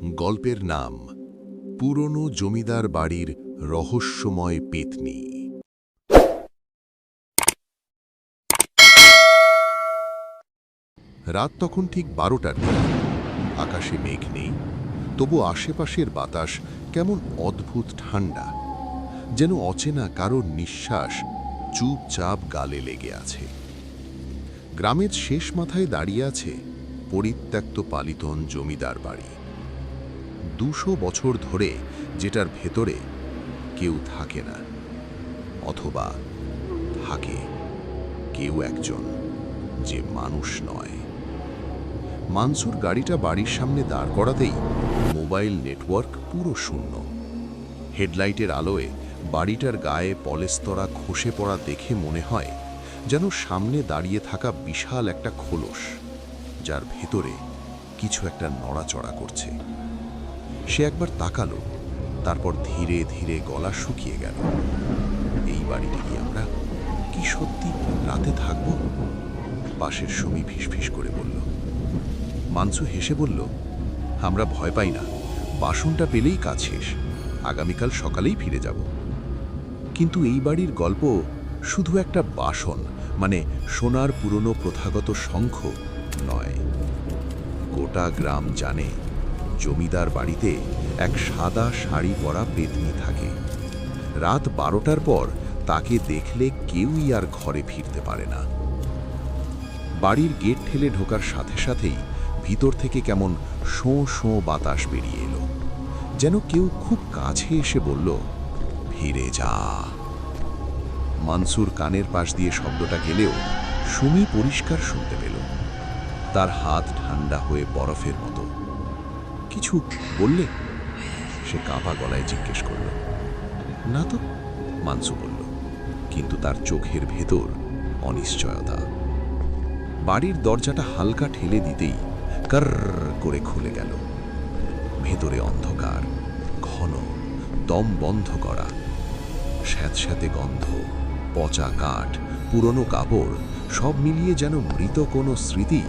গল্পের নাম, পুরনো জমিদার বাড়ির রহস্যময় পেতনি। রাত তখন ঠিক বারোটার দিকে। আকাশে মেঘ নেই, তবু আশেপাশের বাতাস কেমন অদ্ভুত ঠান্ডা, যেন অচেনা কারোর নিঃশ্বাস চুপচাপ গালে লেগে আছে। গ্রামের শেষ মাথায় দাঁড়িয়ে আছে পরিত্যক্ত পালিতন জমিদার বাড়ি। দুশো বছর ধরে যেটার ভেতরে কেউ থাকে না, অথবা থাকে কেউ একজন যে মানুষ নয়। মানসুর গাড়িটা বাড়ির সামনে দাঁড় করাতেই মোবাইল নেটওয়ার্ক পুরো শূন্য। হেডলাইটের আলোয় বাড়িটার গায়ে পলেস্তরা খসে পড়া দেখে মনে হয় যেন সামনে দাঁড়িয়ে থাকা বিশাল একটা খোলস, যার ভেতরে কিছু একটা নড়াচড়া করছে। সে একবার তাকালো, তারপর ধীরে ধীরে গলা শুকিয়ে গেল। এই বাড়িতে কি আমরা কি সত্যি রাতে থাকব? পাশের সমী ফিসফিস করে বলল। মানসু হেসে বলল, আমরা ভয় পাই না, বাসনটা পেলেই কাজ শেষ, আগামীকাল সকালেই ফিরে যাব। কিন্তু এই বাড়ির গল্প শুধু একটা বাসন মানে সোনার পুরনো প্রথাগত শঙ্খ নয়। গোটা গ্রাম জানে জমিদার বাড়িতে এক সাদা শাড়ি পরা পেতনি থাকে। রাত বারোটার পর তাকে দেখলে কেউই আর ঘরে ফিরতে পারে না। বাড়ির গেট ঠেলে ঢোকার সাথে সাথেই ভিতর থেকে কেমন শোঁ শোঁ বাতাস বেরিয়ে এলো। যেন কেউ খুব কাছে এসে বলল, ফিরে যা। মানসুর কানের পাশ দিয়ে শব্দটা গেলেও সুমি পরিষ্কার শুনতে পেল। তার হাত ঠান্ডা হয়ে বরফের মতো। কিছু বললে? সে কাঁপা গলায় জিজ্ঞেস করল। না তো, মানসু বলল। কিন্তু তার চোখের ভেতর অনিশ্চয়তা। বাড়ির দরজাটা হালকা ঠেলে দিতেই কর করে খুলে গেল। ভেতরে অন্ধকার, ঘন, দম বন্ধ করা। স্যাঁতস্যাঁতে গন্ধ, পচা কাঠ, পুরনো কাপড়, সব মিলিয়ে যেন মৃত কোনো স্মৃতি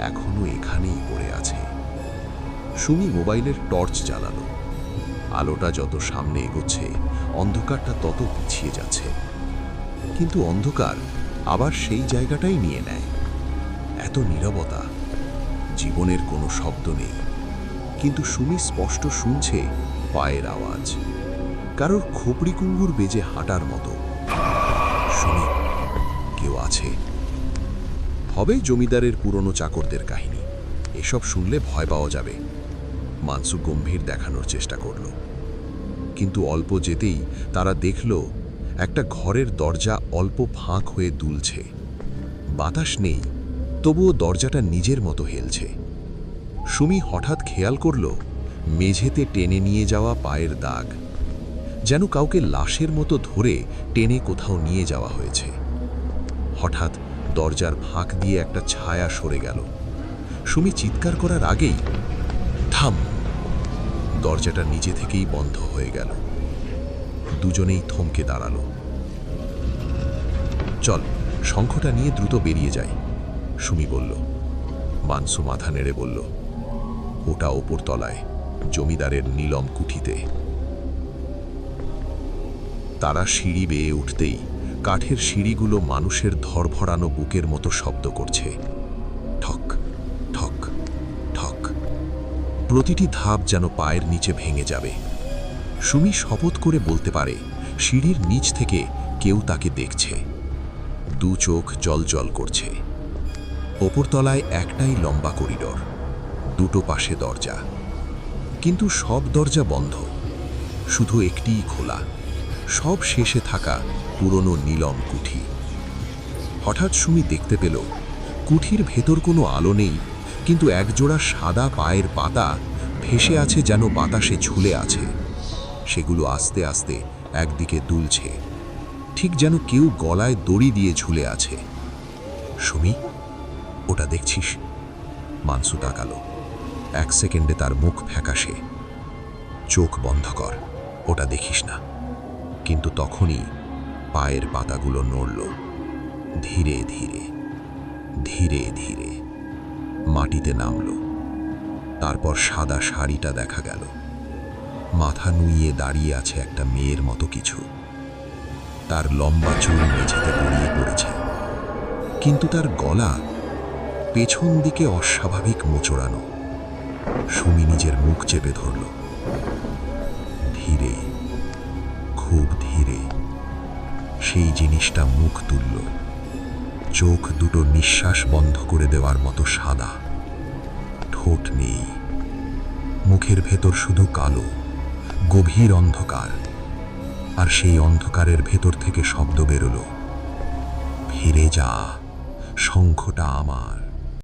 এখনও এখানেই পড়ে আছে। সুমি মোবাইলের টর্চ জ্বালালো। আলোটা যত সামনে এগোচ্ছে, অন্ধকারটা তত পিছিয়ে যাচ্ছে। কিন্তু অন্ধকার আবার সেই জায়গাটাই নিয়ে নেয়। এত নীরবতা, জীবনের কোনো শব্দ নেই। কিন্তু সুমি স্পষ্ট শুনছে পায়ের আওয়াজ। কারোর খোপড়ি কুঙ্গুর বেজে হাঁটার মতো। শুনি কেউ আছে? হবে জমিদারের পুরনো চাকরদের কাহিনী। এসব শুনলে ভয় পাওয়া যাবে। মানসু গম্ভীর দেখানোর চেষ্টা করল। কিন্তু অল্প যেতেই তারা দেখল, একটা ঘরের দরজা অল্প ফাঁক হয়ে দুলছে। বাতাস নেই, তবুও দরজাটা নিজের মতো হেলছে। সুমি হঠাৎ খেয়াল করল, মেঝেতে টেনে নিয়ে যাওয়া পায়ের দাগ। যেন কাউকে লাশের মতো ধরে টেনে কোথাও নিয়ে যাওয়া হয়েছে। হঠাৎ দরজার ফাঁক দিয়ে একটা ছায়া সরে গেল। সুমি চিৎকার করার আগেই, থাম দরজাটা নিজে থেকেই বন্ধ হয়ে গেল। দুজনেই থমকে দাঁড়াল। চল, শঙ্খটা নিয়ে দ্রুত বেরিয়ে যায় সুমি বলল। মানসু মাথা নেড়ে বলল, ওটা ওপর তলায়, জমিদারের নীলম কুঠিতে। তারা সিঁড়ি বেয়ে উঠতেই কাঠের সিঁড়িগুলো মানুষের ধরভরানো বুকের মতো শব্দ করছে। ঠক প্রতিটি ধাপ যেন পায়ের নিচে ভেঙে যাবে। সুমি শপথ করে বলতে পারে, সিঁড়ির নিচ থেকে কেউ তাকে দেখছে। দু চোখ জল জল করছে। ওপরতলায় একটাই লম্বা করিডর, দুটো পাশে দরজা। কিন্তু সব দরজা বন্ধ। শুধু একটিই খোলা। সব শেষে থাকা পুরনো নীলম কুঠি। হঠাৎ সুমি দেখতে পেল, কুঠির ভেতর কোনো আলো নেই কিন্তু একজোড়া সাদা পায়ের পাতা ভেসে আছে যেন বাতাসে ঝুলে আছে। সেগুলো আস্তে আস্তে একদিকে দুলছে, ঠিক যেন কেউ গলায় দড়ি দিয়ে ঝুলে আছে। সুমি, ওটা দেখছিস? মানসু তাকালো। এক সেকেন্ডে তার মুখ ফ্যাকাশে। চোখ বন্ধ কর, ওটা দেখিস না। কিন্তু তখনই পায়ের পাতাগুলো নড়ল। ধীরে ধীরে ধীরে ধীরে। মাটিতে নামল। তারপর সাদা শাড়িটা দেখা গেল। মাথা নুইয়ে দাঁড়িয়ে আছে একটা মেয়ের মতো কিছু। তার লম্বা চুল মেঝেতে গড়িয়ে পড়েছে। কিন্তু তার গলা পেছন দিকে অস্বাভাবিক মোচড়ানো। সুমি নিজের মুখ চেপে ধরল। ধীরে, খুব ধীরে সেই জিনিসটা মুখ তুলল। চোখ দুটো নিঃশ্বাস বন্ধ করে দেওয়ার মতো সাদা। ঠোঁট নেই। মুখের ভেতর শুধু কালো, গভীর অন্ধকার। আর সেই অন্ধকারের ভেতর থেকে শব্দ বেরোলো। ফিরে যা, শঙ্খটা আমার।